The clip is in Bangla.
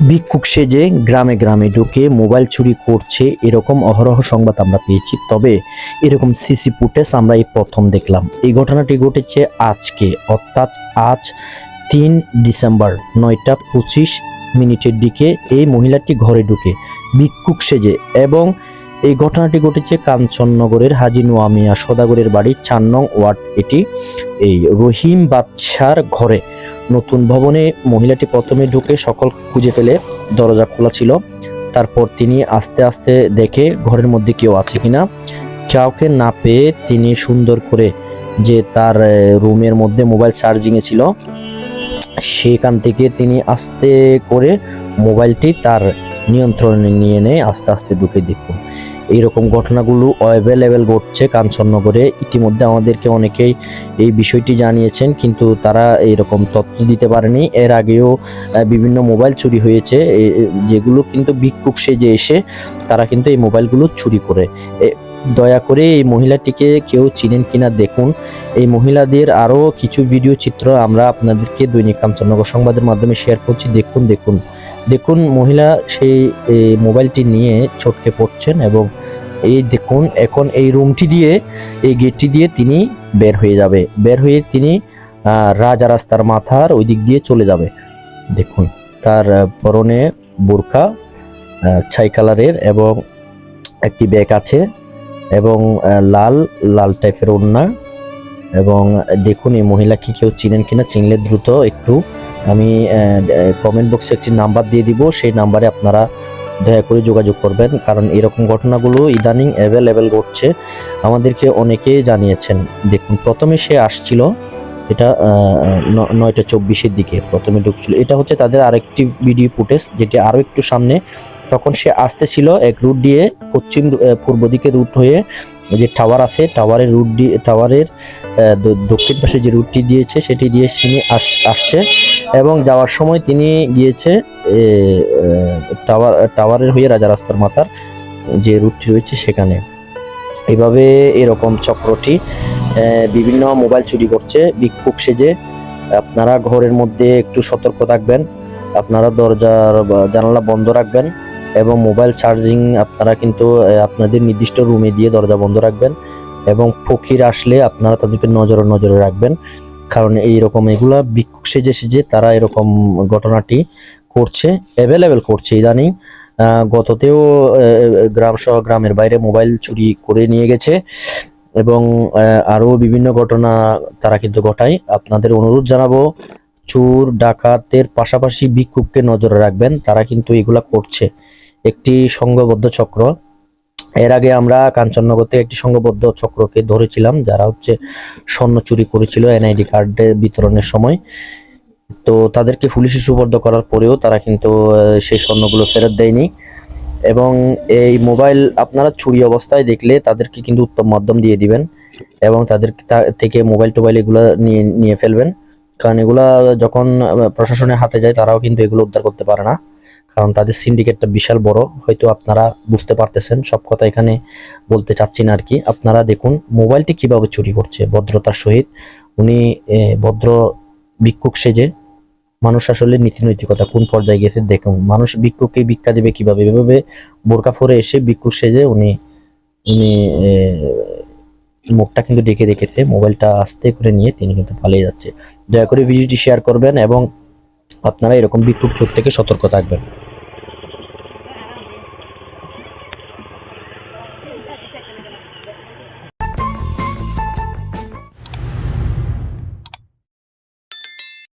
ভিক্ষুক সেজে গ্রামে গ্রামে ঢুকে মোবাইল চুরি করছে, এরকম অহরহ সংবাদ আমরা পেয়েছি। তবে এরকম সিসি ফুটেজ আমরা এই প্রথম দেখলাম। এই ঘটনাটি ঘটেছে আজকে, অর্থাৎ আজ তিন ডিসেম্বর নয়টা পঁচিশ মিনিটের দিকে এই মহিলাটি ঘরে ঢুকে ভিক্ষুক সেজে এবং এই ঘটনাটি ঘটেছে কাঞ্চননগরের হাজি নোয়ামিয়া সদাগরের বাড়ি চার নং ওয়ার্ড। এটি এই রহিম বাদশার ঘরে। নতুন ভবনে মহিলাটি প্রথমে ঢুকে সকল খুঁজে ফেলে, দরজা খোলা ছিল। তারপর তিনি আস্তে আস্তে দেখে ঘরের মধ্যে কেউ আছে কিনা। কাউকে না পেয়ে তিনি সুন্দর করে যে তার রুমের মধ্যে মোবাইল চার্জিংয়ে ছিল, সেখান থেকে তিনি আস্তে করে মোবাইলটি তার নিয়ন্ত্রণে নিয়ে নেয়, আস্তে আস্তে ঢুকে দেখুন। এইরকম ঘটনাগুলো অ্যাভেলেবেল ঘটছে কাঞ্চননগরে। ইতিমধ্যে আমাদেরকে অনেকেই এই বিষয়টি জানিয়েছেন, কিন্তু তারা এইরকম তথ্য দিতে পারেনি। এর আগেও বিভিন্ন মোবাইল চুরি হয়েছে। যেগুলো কিন্তু ভিক্ষুক সেজে এসে তারা কিন্তু এই মোবাইলগুলো চুরি করে। দয়া করে এই মহিলাটিকে কেউ চিনেন কিনা দেখুন। এই মহিলাদের আরও কিছু ভিডিও চিত্র আমরা আপনাদেরকে দৈনিক কাঞ্চননগর সংবাদের মাধ্যমে শেয়ার করছি। দেখুন দেখুন। দেখুন মহিলা সেই মোবাইলটি নিয়ে ছটকে পড়ছেন এবং এই দেখুন এখন এই রুমটি দিয়ে, এই গেটটি দিয়ে তিনি বের হয়ে যাবে। বের হয়ে তিনি রাজা রাস্তার মাথার ওই দিক দিয়ে চলে যাবে। দেখুন তার পরনে বোরকা ছাই কালারের এবং একটি ব্যাগ আছে এবং লাল লাল টাইপের ওড়না এবং দেখুন এই মহিলা কি কেউ চিনেন কিনা, চিনলে দ্রুত একটু আমি কমেন্ট বক্সে একটি নাম্বার দিয়ে দিব। সেই নাম্বারে আপনারা দয়া করে যোগাযোগ করবেন। কারণ এরকম ঘটনাগুলো ইদানিং অ্যাভেলেবেল ঘটছে। আমাদেরকে অনেকে জানিয়েছেন। দেখুন, প্রথমে সে আসছিল। এটা নয়টা চব্বিশের দিকে প্রথমে ঢুকছিল। এটা হচ্ছে তাদের আরেকটি ভিডিও ফুটেজ যেটি আরও একটু সামনে। তখন সে আসতেছিল এক রুট দিয়ে পশ্চিম পূর্ব দিকে রুট হয়ে যে টাওয়ার আছে টাওয়ারের রুট দিয়ে টাওয়ারের দক্ষিণ পাশে যে রুটটি দিয়েছে, সেটি দিয়ে তিনি আস- আসছে। এবং যাওয়ার সময় তিনি গিয়েছে টাওয়ার টাওয়ারের হয়ে রাজা রাস্তার মাথার যে রুটটি রয়েছে সেখানে। এইভাবে এরকম চক্রটি বিভিন্ন মোবাইল চুরি করছে ভিক্ষুক সেজে। আপনারা ঘরের মধ্যে একটু সতর্ক থাকবেন, আপনারা দরজার জানালা বন্ধ রাখবেন এবং মোবাইল চার্জিং আপনারা কিন্তু আপনাদের নির্দিষ্ট রুমে দিয়ে দরজা বন্ধ রাখবেন এবং ফকির আসলে আপনারা তাদেরকে নজরে নজরে রাখবেন। কারণ এইরকম এগুলা সেজে সেজে তারা এরকম ঘটনাটি করছে অ্যাভেলেবেল করছে ইদানিং। গততেও গ্রাম সহ গ্রামের বাইরে মোবাইল চুরি করে নিয়ে গেছে এবং আহ, আরও বিভিন্ন ঘটনা তারা কিন্তু ঘটায়। আপনাদের অনুরোধ জানাব চোর ডাকাতের পাশাপাশি ভিক্ষুককে নজরে রাখবেন তারা কিন্তু এগুলা করছে। একটি সংঘবদ্ধ চক্র। এর আগে আমরা কাঞ্চননগর থেকে একটি সংঘবদ্ধ চক্রকে ধরেছিলাম যারা হচ্ছে স্বর্ণ চুরি করেছিল এনআইডি কার্ডের বিতরণের সময়। তো তাদেরকে পুলিশে সুবর্দ করার পরেও তারা কিন্তু সেই স্বর্ণগুলো ফেরত দেয়নি। এবং এই মোবাইল আপনারা চুরি অবস্থায় দেখলে তাদেরকে কিন্তু উত্তম মাধ্যম দিয়ে দিবেন এবং তাদের থেকে মোবাইল টোবাইল এগুলো নিয়ে নিয়ে ফেলবেন। কারণ এগুলা যখন প্রশাসনের হাতে যায় তারাও কিন্তু এগুলো উদ্ধার করতে পারে না। কারণ তাদের সিন্ডিকেটটা বিশাল বড়, হয়তো আপনারা বুঝতে পারতেছেন, সব কথা এখানে বলতে চাচ্ছি না আর কি আপনারা দেখুন, মোবাইলটি কীভাবে চুরি করছে, ভদ্রতার সহিত। উনি ভদ্র ভিক্ষুক সেজে, মানুষ আসলে নীতি নৈতিকতা কোন পর্যায়ে গেছে দেখুন। মানুষ ভিক্ষুককে ভিক্ষা দেবে কীভাবে? এভাবে বোরকা ফরে এসে ভিক্ষুক সেজে উনি উনি মুখটা কিন্তু ডেকে রেখেছে, মোবাইলটা আস্তে করে নিয়ে তিনি কিন্তু পালিয়ে যাচ্ছে। দয়া করে ভিডিওটি শেয়ার করবেন এবং আপনারা এরকম বিক্ষোভ চোর থেকে সতর্ক থাকবেন।